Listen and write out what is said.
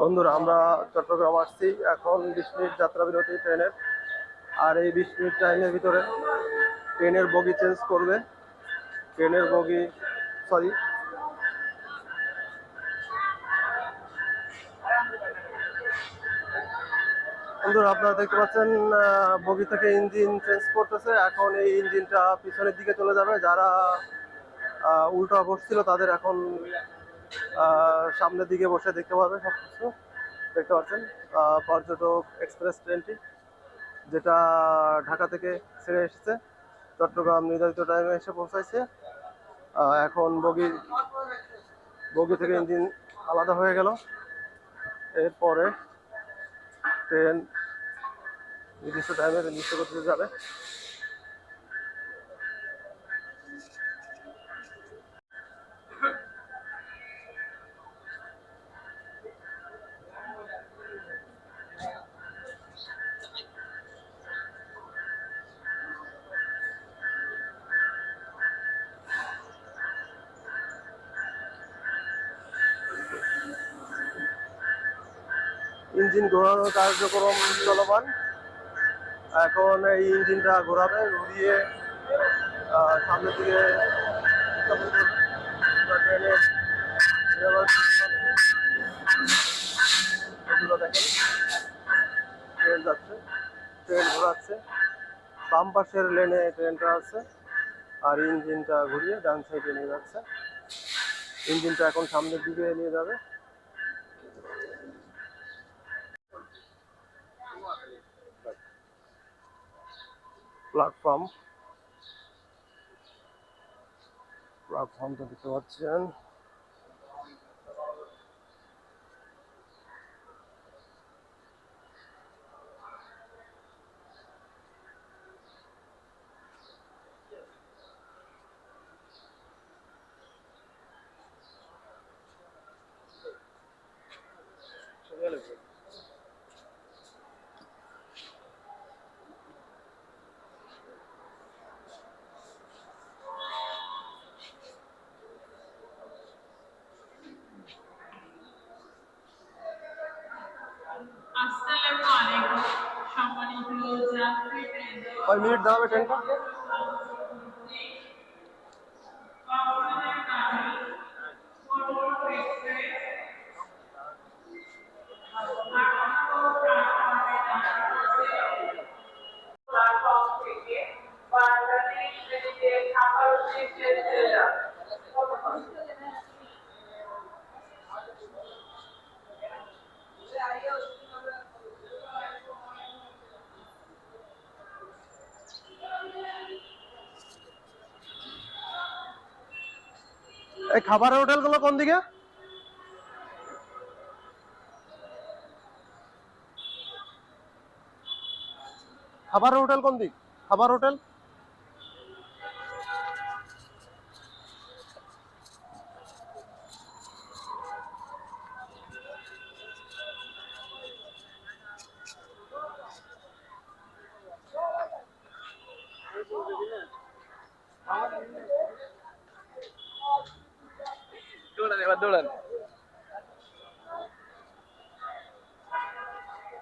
বন্ধুরা, আমরা চট্টগ্রাম আসছি। এখন বিশ মিনিট যাত্রা বিরতি ট্রেনের। আর এই বিশ মিনিট টাইমের ভিতরে ট্রেনের বগি চেঞ্জ করবে। ট্রেনের বগি সরি বন্ধুরা আপনারা দেখতে পাচ্ছেন বগি থেকে ইঞ্জিন চেঞ্জ করতেছে। এখন এই ইঞ্জিনটা পিছনের দিকে চলে যাবে। যারা উল্টো বসছিল তাদের এখন সামনের দিকে বসে দেখতে পাবে সব কিছু দেখতে পাচ্ছেন পর্যটক এক্সপ্রেস ট্রেনটি যেটা ঢাকা থেকে ছেড়ে এসেছে। চট্টগ্রাম নির্ধারিত টাইমে এসে পৌঁছাইছে। এখন বগি বগি থেকে ইঞ্জিন আলাদা হয়ে গেল। এরপরে ট্রেন নির্দিষ্ট টাইমে নির্দিষ্ট করতে যাবে। ইঞ্জিন ঘোরানোর কার্যক্রম চলমান। এখন এই ইঞ্জিনটা ঘোরাবে, ঘুরিয়ে সামনের দিকে। ট্রেনের দেখেন। ট্রেন যাচ্ছে, ট্রেন ঘোরাচ্ছে। বাম পাশের লেনে ট্রেনটা আছে, আর ইঞ্জিনটা ঘুরিয়ে ডান সাইডে নিয়ে যাচ্ছে। ইঞ্জিনটা এখন সামনের দিকে নিয়ে যাবে। প্ল্যাটফর্ম প্ল্যাটফর্মটা দেখতে পাচ্ছেন আসসালামু আলাইকুম সম্মানিত যাত্রীবৃন্দ কয় মিনিট দাঁড়াবে ট্রেনটা এই খাবারের হোটেলগুলো কোন দিকে? খাবার হোটেল কোন দিক? খাবার হোটেল? ધોળન